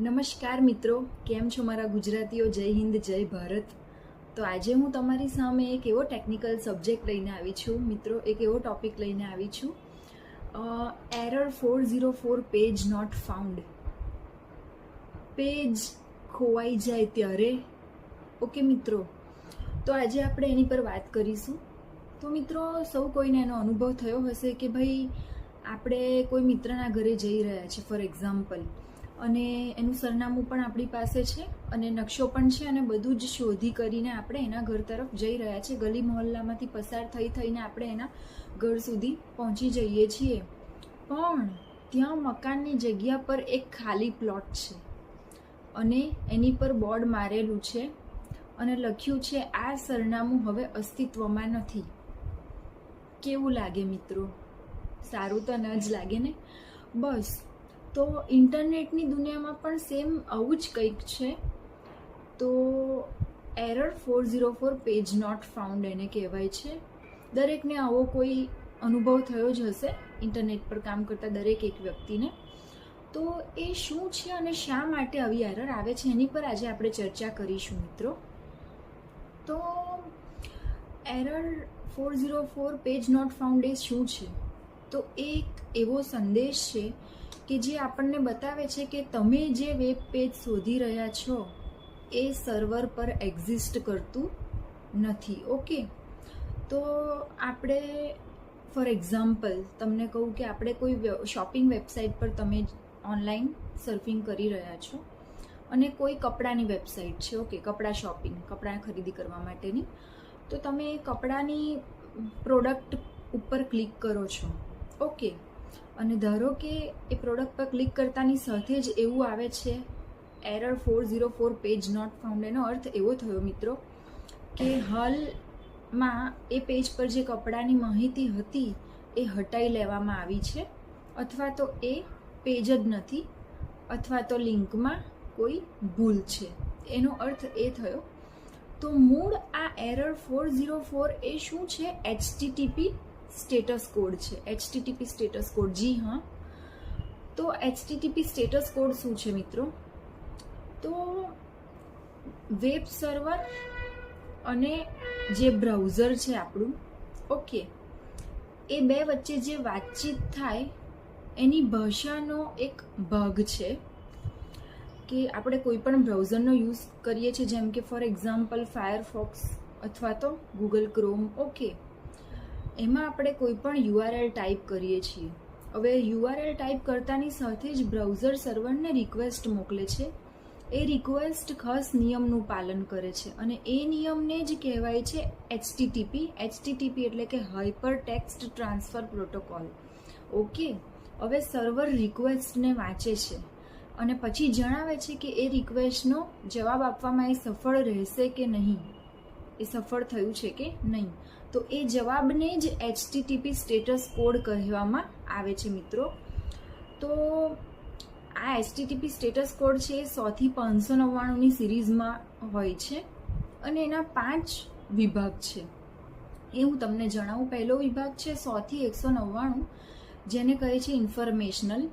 નમસ્કાર મિત્રો, કેમ છો મારા ગુજરાતીઓ? જય હિન્દ, જય ભારત. તો આજે હું તમારી સામે એક એવો ટેકનિકલ સબ્જેક્ટ લઈને આવી છું. મિત્રો, એક એવો ટોપિક લઈને આવી છું. Error four zero four page not found page ખોવાઈ જાય ત્યારે. ઓકે મિત્રો. તો આજે આપણે એની પર વાત કરીશું. તો મિત્રો, સૌ કોઈને એનો અનુભવ થયો હશે કે ભાઈ, આપણે કોઈ મિત્રના ઘરે જઈ રહ્યા છીએ ફોર એક્ઝામ્પલ અને એનું સરનામું પણ આપણી પાસે છે અને નકશો પણ છે અને બધું જ શોધી કરીને આપણે એના ઘર તરફ જઈ રહ્યા છીએ ગલી મહોલ્લામાંથી પસાર થઈ થઈને આપણે એના ઘર સુધી પહોંચી જઈએ છીએ. પણ ત્યાં મકાનની જગ્યા પર એક ખાલી પ્લોટ છે અને એની પર બોર્ડ મારેલું છે અને લખ્યું છે, આ સરનામું હવે અસ્તિત્વમાં નથી. કેવું લાગે મિત્રો? સારું તો ન જ લાગે ને? બસ. તો ઇન્ટરનેટની દુનિયામાં પણ સેમ આવું જ કંઈક છે. તો error four zero four page not found એને કહેવાય છે. દરેકને આવો કોઈ અનુભવ થયો જ હશે ઇન્ટરનેટ પર કામ કરતા દરેક એક વ્યક્તિને. તો એ શું છે અને શા માટે આવી એરર આવે છે એની પર આજે આપણે ચર્ચા કરીશું મિત્રો. તો error four zero four page not found એ શું છે? તો એક એવો સંદેશ છે કે જે આપણને બતાવે છે કે તમે જે વેબ પેજ શોધી રહ્યા છો, એ સર્વર પર એક્ઝિસ્ટ કરતું નથી, ઓકે? તો આપણે, ફોર એક્ઝામ્પલ, તમને કહું કે આપણે કોઈ શોપિંગ વેબસાઇટ પર તમે ઓનલાઈન સર્ફિંગ કરી રહ્યા છો અને કોઈ કપડાની વેબસાઇટ છે, ઓકે? કપડાં શોપિંગ, કપડાં ખરીદી કરવા માટેની. તો તમે કપડાની પ્રોડક્ટ ઉપર ક્લિક કરો છો, ઓકે? અને ધારો કે એ પ્રોડક્ટ પર ક્લિક કરતાની સાથે જ એવું આવે છે error four zero four page not found એનો અર્થ એવો થયો મિત્રો કે હાલમાં એ પેજ પર જે કપડાની માહિતી હતી એ હટાઈ લેવામાં આવી છે, અથવા તો એ પેજ જ નથી, અથવા તો લિંકમાં કોઈ ભૂલ છે. એનો અર્થ એ થયો, તો મૂળ આ એરર ફોર ઝીરો ફોર એ શું છે? એચટીટીપી સ્ટેટસ કોડ છે. HTTP status code. જી, હા. તો એચટીટીપી સ્ટેટસ કોડ શું છે મિત્રો? તો વેબ સર્વર અને જે બ્રાઉઝર છે આપણું, ઓકે. એ બે વચ્ચે જે વાતચીત થાય, એની ભાષાનો એક ભાગ છે કે આપણે કોઈ પણ બ્રાઉઝરનો યુઝ કરીએ છીએ. જેમ કે, ફોર એક્ઝામ્પલ ફાયરફોક્સ અથવા તો ગૂગલ ક્રોમ ઓકે. એમાં આપણે કોઈ પણ યુઆરએલ ટાઈપ કરીએ છીએ. હવે યુઆરએલ ટાઈપ કરતાની સાથે જ બ્રાઉઝર સર્વરને રિક્વેસ્ટ મોકલે છે. એ રિક્વેસ્ટ ખાસ નિયમનું પાલન કરે છે અને એ નિયમને જ કહેવાય છે એચટીટીપી. એચટીટીપી એટલે કે hyper text transfer protocol. Okay, હવે સર્વર રિક્વેસ્ટને વાંચે છે અને પછી જણાવે છે કે એ રિક્વેસ્ટનો જવાબ આપવામાં એ સફળ રહેશે કે નહીં. એ સફળ થયું છે કે નહીં. તો એ જવાબને જ એચટીટીપી સ્ટેટસ કોડ કહેવામાં આવે છે મિત્રો. તો આ એચટીટીપી સ્ટેટસ કોડ છે એ સોથી પાંચસો નવ્વાણુંની સિરીઝમાં હોય છે અને એના પાંચ વિભાગ છે. એ હું તમને જણાવું, પહેલો વિભાગ છે સોથી એકસો નવ્વાણું, જેને કહે છે ઇન્ફોર્મેશનલ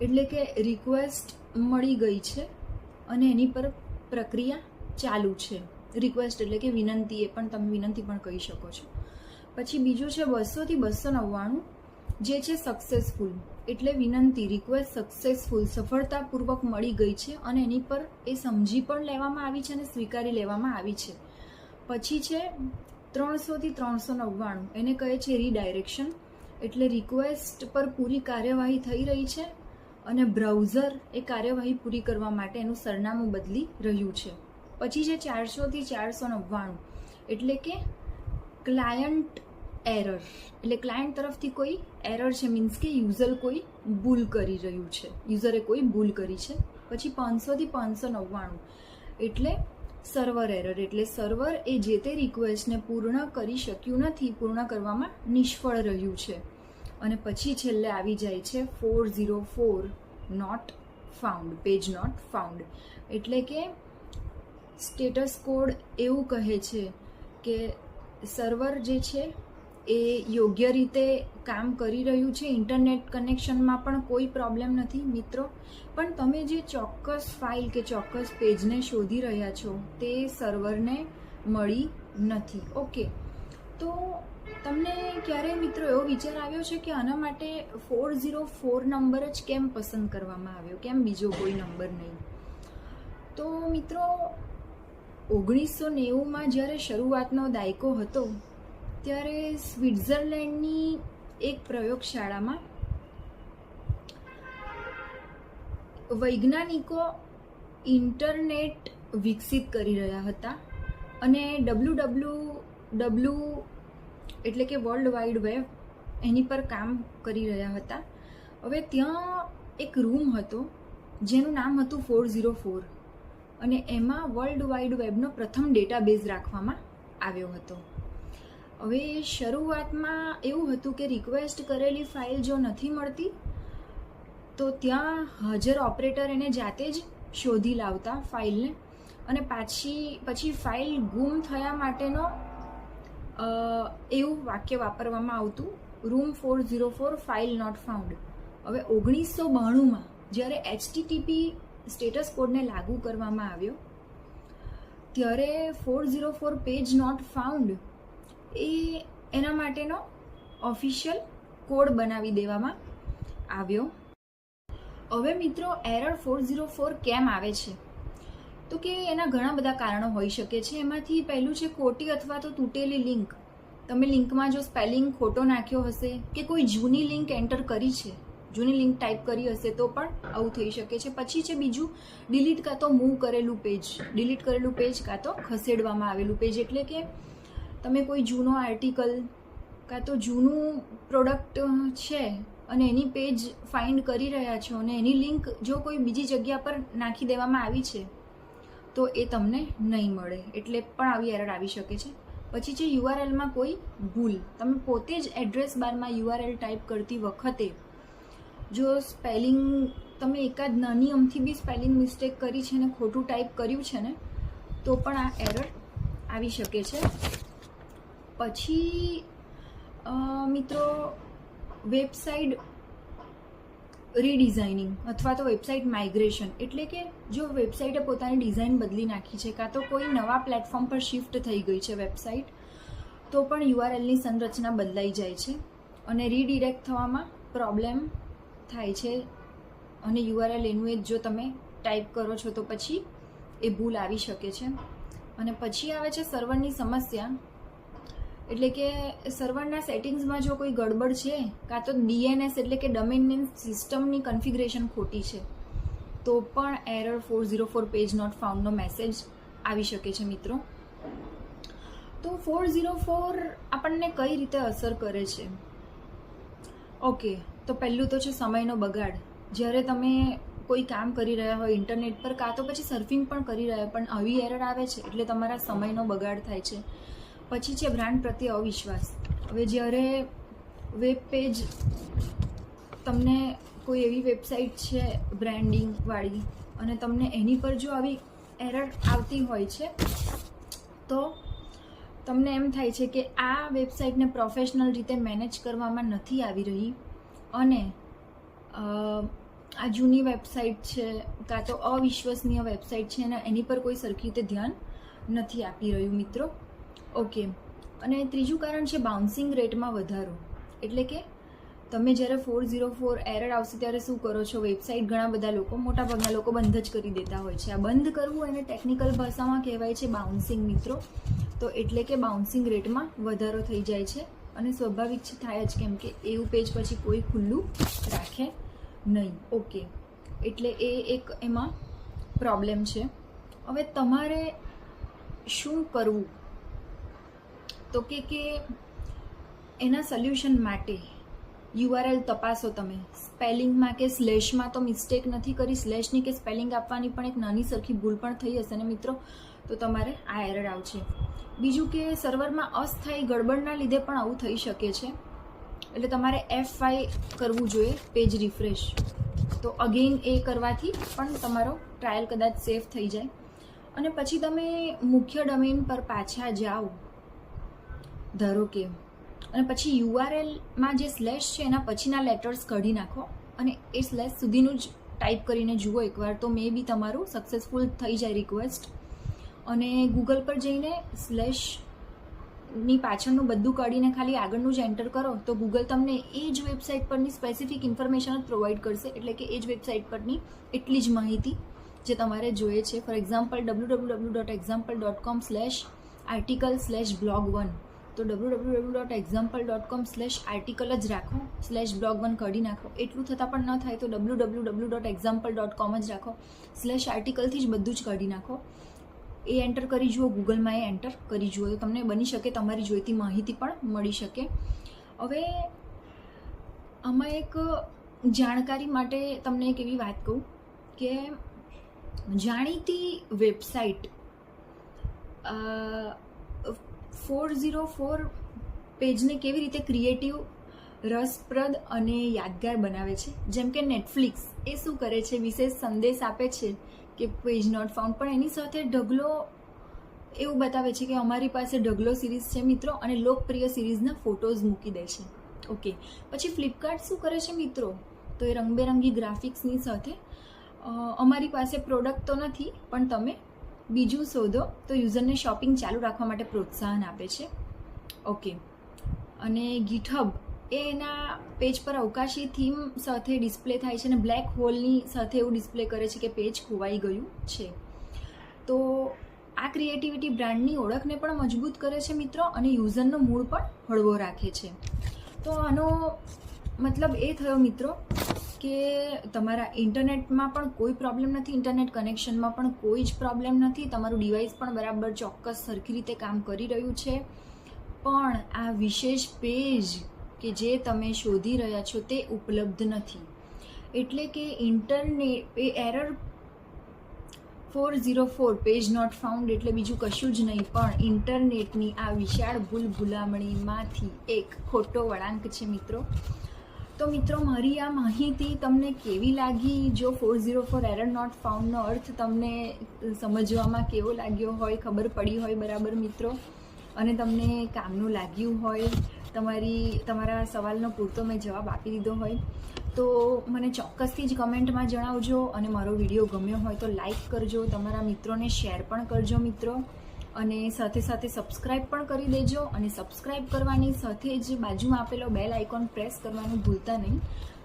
એટલે કે રિક્વેસ્ટ મળી ગઈ છે અને એની પર પ્રક્રિયા ચાલુ છે. રિક્વેસ્ટ એટલે કે વિનંતી એ પણ તમે વિનંતી પણ કહી શકો છો. પછી બીજું છે બસોથી બસો નવ્વાણું, જે છે સક્સેસફુલ એટલે વિનંતી રિક્વેસ્ટ સક્સેસફુલ સફળતાપૂર્વક મળી ગઈ છે અને એની પર એ સમજી પણ લેવામાં આવી છે અને સ્વીકારી લેવામાં આવી છે. પછી છે ત્રણસોથી ત્રણસો નવ્વાણું, એને કહે છે રીડાયરેક્શન એટલે રિક્વેસ્ટ પર પૂરી કાર્યવાહી થઈ રહી છે અને બ્રાઉઝર એ કાર્યવાહી પૂરી કરવા માટે એનું સરનામું બદલી રહ્યું છે. પછી છે ચારસોથી ચારસો નવ્વાણું. એટલે કે ક્લાયન્ટ એરર એટલે ક્લાયન્ટ તરફથી કોઈ એરર છે મીન્સ કે યુઝર કોઈ ભૂલ કરી રહ્યું છે. યુઝરે કોઈ ભૂલ કરી છે. પછી પાંચસોથી પાંચસો નવ્વાણું. એટલે સર્વર એરર એટલે સર્વર એ જે તે રિક્વેસ્ટને પૂર્ણ કરી શક્યું નથી, પૂર્ણ કરવામાં નિષ્ફળ રહ્યું છે. અને પછી છેલ્લે આવી જાય છે four zero four not found page not found એટલે કે સ્ટેટસ કોડ એવું કહે છે કે સર્વર જે છે એ યોગ્ય રીતે કામ કરી રહ્યું છે. ઇન્ટરનેટ કનેક્શનમાં પણ કોઈ પ્રોબ્લેમ નથી, મિત્રો. પણ તમે જે ચોક્કસ ફાઇલ કે ચોક્કસ પેજને શોધી રહ્યા છો, તે સર્વરને મળી નથી. ઓકે. તો તમને ક્યારે, મિત્રો, એવો વિચાર આવ્યો છે કે આના માટે ફોર ઝીરો ફોર નંબર જ કેમ પસંદ કરવામાં આવ્યો? કેમ બીજો કોઈ નંબર નહીં? તો, મિત્રો ઓગણીસો નેવુંમાં જ્યારે શરૂઆતનો દાયકો હતો, ત્યારે સ્વિટ્ઝરલેન્ડની એક પ્રયોગશાળામાં વૈજ્ઞાનિકો ઇન્ટરનેટ વિકસિત કરી રહ્યા હતા અને ડબલ્યુ ડબલ્યુ ડબલ્યુ એટલે કે વર્લ્ડ વાઇડ વેબ એની પર કામ કરી રહ્યા હતા. હવે ત્યાં એક રૂમ હતો, જેનું નામ હતું ફોર ઝીરો ફોર. અને એમાં વર્લ્ડ વાઇડ વેબનો પ્રથમ ડેટાબેઝ રાખવામાં આવ્યો હતો. હવે શરૂઆતમાં એવું હતું કે રિક્વેસ્ટ કરેલી ફાઇલ જો નથી મળતી, તો ત્યાં હાજર ઓપરેટર એને જાતે જ શોધી લાવતા ફાઇલને અને પાછી, પછી ફાઇલ ગુમ થયા માટેનો એવું વાક્ય વાપરવામાં આવતું room four zero four file not found હવે ઓગણીસો બાણુંમાં જ્યારે એચટીટીપી સ્ટેટસ કોડને લાગુ કરવામાં આવ્યો. ત્યારે four zero four page not found એ એના માટેનો ઓફિશિયલ કોડ બનાવી દેવામાં આવ્યો. હવે મિત્રો એરર ફોર ઝીરો ફોર કેમ આવે છે? તો કે એના ઘણા બધા કારણો હોઈ શકે છે. એમાંથી પહેલું છે ખોટી અથવા તો તૂટેલી લિંક તમે લિંકમાં જો સ્પેલિંગ ખોટો નાખ્યો હશે કે કોઈ જૂની લિંક એન્ટર કરી છે જૂની લિંક ટાઈપ કરી હશે તો પણ આવું થઈ શકે છે. પછી છે બીજું ડિલીટ કાં તો મૂવ કરેલું પેજ ડિલીટ કરેલું પેજ કાં તો ખસેડવામાં આવેલું પેજ એટલે કે તમે કોઈ જૂનો આર્ટિકલ કાં તો જૂનું પ્રોડક્ટ છે અને એની પેજ ફાઇન્ડ કરી રહ્યા છો અને એની લિંક જો કોઈ બીજી જગ્યા પર નાખી દેવામાં આવી છે, તો એ તમને નહીં મળે. એટલે પણ આવી એરર આવી શકે છે. પછી છે યુઆરએલમાં કોઈ ભૂલ. તમે પોતે જ એડ્રેસ બારમાં યુઆરએલ ટાઈપ કરતી વખતે જો સ્પેલિંગ તમે એકાદ નાની અમથી બી સ્પેલિંગ મિસ્ટેક કરી છે ને ખોટું ટાઈપ કર્યું છે ને, તો પણ આ એરર આવી શકે છે. પછી મિત્રો વેબસાઇટ રીડિઝાઇનિંગ અથવા તો વેબસાઇટ માઇગ્રેશન એટલે કે જો વેબસાઇટે પોતાની ડિઝાઇન બદલી નાખી છે, કાં તો કોઈ નવા પ્લેટફોર્મ પર શિફ્ટ થઈ ગઈ છે વેબસાઇટ તો પણ યુઆરએલની સંરચના બદલાઈ જાય છે અને રીડિરેક્ટ થવામાં પ્રોબ્લેમ થાય છે અને યુઆરએલ એનું એ જો તમે ટાઈપ કરો છો તો પછી એ ભૂલ આવી શકે છે. અને પછી આવે છે સર્વરની સમસ્યા. એટલે કે સર્વરના સેટિંગ્સમાં જો કોઈ ગડબડ છે, કાં તો ડીએનએસ એટલે કે ડોમેન નેમ સિસ્ટમની કન્ફિગ્રેશન ખોટી છે, તો પણ error four zero four page not ફાઉન્ડનો message આવી શકે છે મિત્રો. તો ફોર ઝીરો ફોર આપણને કઈ રીતે અસર કરે છે? ઓકે તો પહેલું તો છે સમયનો બગાડ. જ્યારે તમે કોઈ કામ કરી રહ્યા હોય ઇન્ટરનેટ પર, કાં તો પછી સર્ફિંગ પણ કરી રહ્યા પણ આવી એરર આવે છે, એટલે તમારા સમયનો બગાડ થાય છે. પછી છે બ્રાન્ડ પ્રત્યે અવિશ્વાસ. હવે જ્યારે વેબ પેજ તમને કોઈ એવી વેબસાઇટ છે બ્રાન્ડિંગવાળી અને તમને એની પર જો આવી એરર આવતી હોય છે, તો તમને એમ થાય છે કે આ વેબસાઇટને પ્રોફેશનલ રીતે મેનેજ કરવામાં નથી આવી રહી. અને આ જૂની વેબસાઇટ છે, કાં તો અવિશ્વસનીય વેબસાઇટ છે, અને એની પર કોઈ સરખી રીતે ધ્યાન નથી આપી રહ્યું મિત્રો. ઓકે અને ત્રીજું કારણ છે બાઉન્સિંગ રેટમાં વધારો. એટલે કે, તમે જ્યારે ફોર ઝીરો ફોર એરર આવશે ત્યારે શું કરો છો? વેબસાઇટ ઘણા બધા લોકો મોટાભાગના લોકો બંધ જ કરી દેતા હોય છે. આ બંધ કરવું એને ટેકનિકલ ભાષામાં કહેવાય છે બાઉન્સિંગ મિત્રો. તો એટલે કે બાઉન્સિંગ રેટમાં વધારો થઈ જાય છે. અને સ્વાભાવિક છે, થાય જ કેમ કે એવું પેજ પછી કોઈ ખુલ્લું રાખે નહીં. ઓકે એટલે એ એક એમાં પ્રોબ્લેમ છે. હવે તમારે શું કરવું? તો કે કે એના સોલ્યુશન માટે યુઆરએલ તપાસો તમે. સ્પેલિંગમાં કે સ્લેશમાં તો મિસ્ટેક નથી કરી. સ્લેશની કે સ્પેલિંગ આપવાની પણ એક નાની સરખી ભૂલ પણ થઈ હશે ને મિત્રો? તો તમારે આ એરર આવશે. બીજું કે સર્વરમાં અસ્થાયી ગડબડના લીધે પણ આવું થઈ શકે છે. એટલે તમારે એફ વાય કરવું જોઈએ પેજ રિફ્રેશ તો અગેન એ કરવાથી પણ તમારો ટ્રાયલ કદાચ સેફ થઈ જાય. અને પછી તમે મુખ્ય ડોમેન પર પાછા જાઓ. ધારો કે અને પછી યુઆરએલમાં જે સ્લેશ છે, એના પછીના લેટર્સ કાઢી નાખો. અને એ સ્લેશ સુધીનું જ ટાઈપ કરીને જુઓ એકવાર તો મે બી તમારું સક્સેસફુલ થઈ જાય રિક્વેસ્ટ અને ગૂગલ પર જઈને સ્લેશની પાછળનું બધું કાઢીને ખાલી આગળનું જ એન્ટર કરો, તો ગૂગલ તમને એ જ વેબસાઇટ પરની સ્પેસિફિક ઇન્ફોર્મેશન જ પ્રોવાઈડ કરશે. એટલે કે એ જ વેબસાઇટ પરની એટલી જ માહિતી જે તમારે જોઈએ છે. For example W W W dot example dot com slash article slash blog one તો W W W dot example dot com slash article જ રાખો સ્લેશ બ્લોગ વન કાઢી નાખો. એટલું થતાં પણ ન થાય તો W W W dot example dot com જ રાખો સ્લેશ આર્ટિકલથી જ બધું જ કાઢી નાખો. એ એન્ટર કરી જુઓ ગૂગલમાં એ એન્ટર કરી જુઓ, તો તમને બની શકે તમારી જોઈતી માહિતી પણ મળી શકે. હવે, આમાં એક જાણકારી માટે તમને એક એવી વાત કહું કે જાણીતી વેબસાઇટ ફોર ઝીરો ફોર પેજને કેવી રીતે ક્રિએટિવ, રસપ્રદ અને યાદગાર બનાવે છે? જેમ કે નેટફ્લિક્સ એ શું કરે છે? વિશેષ સંદેશ આપે છે કે પેજ નોટ ફાઉન્ડ. પણ એની સાથે ઢગલો એવું બતાવે છે કે અમારી પાસે ઢગલો સિરીઝ છે મિત્રો અને લોકપ્રિય સિરીઝના ફોટોઝ મૂકી દે છે. ઓકે. પછી ફ્લિપકાર્ટ શું કરે છે મિત્રો? તો એ રંગબેરંગી ગ્રાફિક્સની સાથે અમારી પાસે પ્રોડક્ટ તો નથી, પણ તમે બીજું શોધો, તો યુઝરને શોપિંગ ચાલુ રાખવા માટે પ્રોત્સાહન આપે છે. ઓકે અને ગીઠબ એ એના પેજ પર અવકાશી થીમ સાથે ડિસ્પ્લે થાય છે અને બ્લેક હોલની સાથે એવું ડિસ્પ્લે કરે છે કે પેજ ખોવાઈ ગયું છે. તો આ ક્રિએટિવિટી બ્રાન્ડની ઓળખને પણ મજબૂત કરે છે મિત્રો અને યુઝરનો મૂળ પણ હળવો રાખે છે. તો આનો મતલબ એ થયો મિત્રો કે તમારા ઇન્ટરનેટમાં પણ કોઈ પ્રોબ્લેમ નથી, ઇન્ટરનેટ કનેક્શનમાં પણ કોઈ જ પ્રોબ્લેમ નથી, તમારું ડિવાઇસ પણ બરાબર ચોક્કસ સરખી રીતે કામ કરી રહ્યું છે. પણ આ વિશેષ પેજ કે જે તમે શોધી રહ્યા છો તે ઉપલબ્ધ નથી. એટલે કે internet error four zero four page not found એટલે બીજું કશું જ નહીં, પણ ઇન્ટરનેટની આ વિશાળ ભૂલ ભૂલામણીમાંથી એક ખોટો વળાંક છે મિત્રો. તો મિત્રો, મારી આ માહિતી તમને કેવી લાગી? જો four zero four error not ફાઉન્ડનો અર્થ તમને સમજવામાં કેવો લાગ્યો હોય, ખબર પડી હોય, બરાબર મિત્રો? અને તમને કામનું લાગ્યું હોય, તમારી, તમારા સવાલનો પૂરતો મેં જવાબ આપી દીધો હોય, તો મને ચોક્કસથી જ કમેન્ટમાં જણાવજો અને મારો વીડિયો ગમ્યો હોય તો લાઈક કરજો, તમારા મિત્રોને શેર પણ કરજો મિત્રો. અને સાથે સાથે સબસ્ક્રાઇબ પણ કરી દેજો અને સબસ્ક્રાઇબ કરવાની સાથે જ બાજુમાં આપેલો બેલ આઇકોન પ્રેસ કરવાનું ભૂલતા નહીં.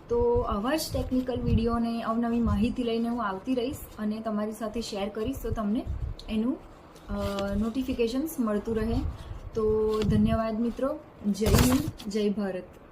તો આવા જ ટેકનિકલ વિડીયોને અવનવી માહિતી લઈને હું આવતી રહીશ અને તમારી સાથે શેર કરીશ તો તમને એનું નોટિફિકેશન્સ મળતું રહે. તો ધન્યવાદ મિત્રો. જય હિન્દ, જય ભારત.